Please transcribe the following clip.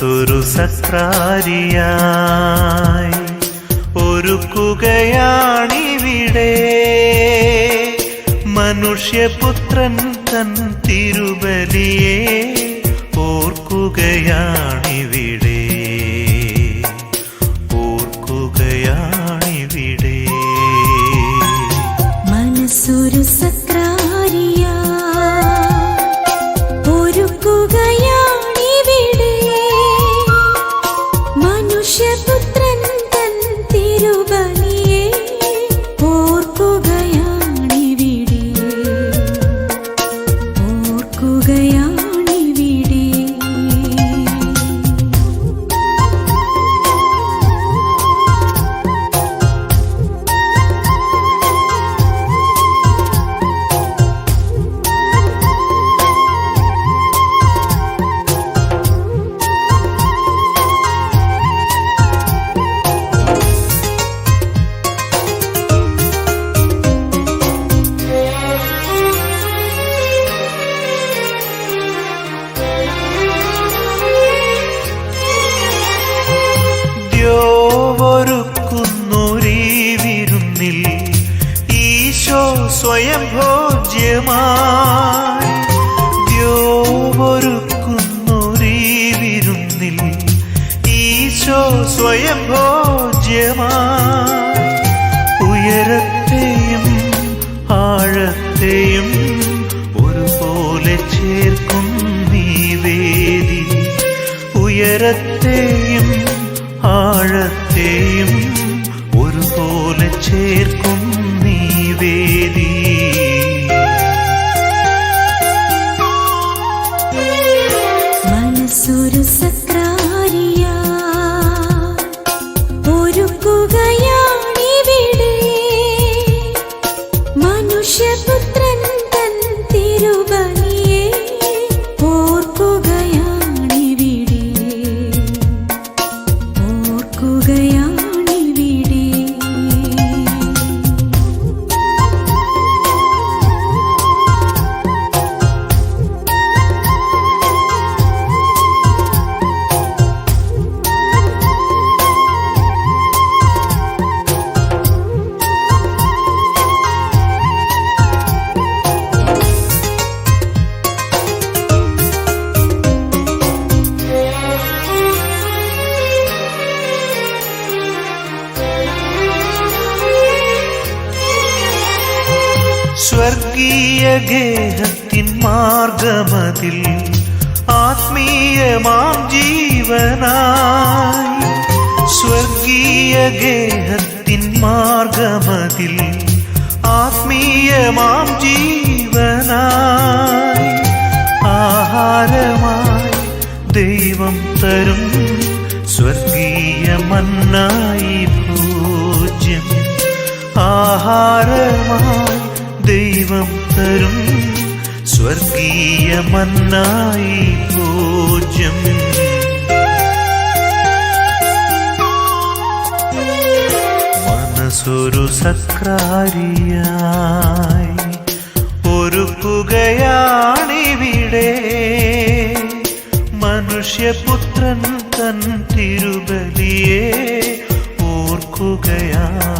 മനസ്സൊരു സത്രാരിയായി ഒരുക്കുകയാണിവിടെ. മനുഷ്യപുത്രൻ തൻ തിരുബലിയെ ഓർക്കുകയാണിവിടെ. സ്വയം ഈശോ സ്വയം ഉയരത്തെയും ആഴത്തെയും ഒരുപോലെ ചേർക്കും നീ വേദി. ഉയരത്തെയും ആഴത്തെയും ഒരുപോലെ ചേർക്കും സ്വർഗീയ ഗേഹത്തിൻ മാർഗമതിൽ ആത്മീയമാം ജീവനായി. സ്വർഗീയ ഗേഹത്തിൻ മാർഗമതിൽ ആത്മീയമാം ജീവനായി. ആഹാരമായി ദൈവം തരും സ്വർഗീയ മന്നായി പൂജ്യം. ആഹാരമായി ദൈവം തരും സ്വർഗീയ മന്നായി ഭോജ്യം. മനസ്സൊരു സക്രാരിയായി ഒരുക്കുകയാണിവിടെ. മനുഷ്യപുത്രൻ തൻ തിരുബലിയെ ഓർക്കുകയാണ്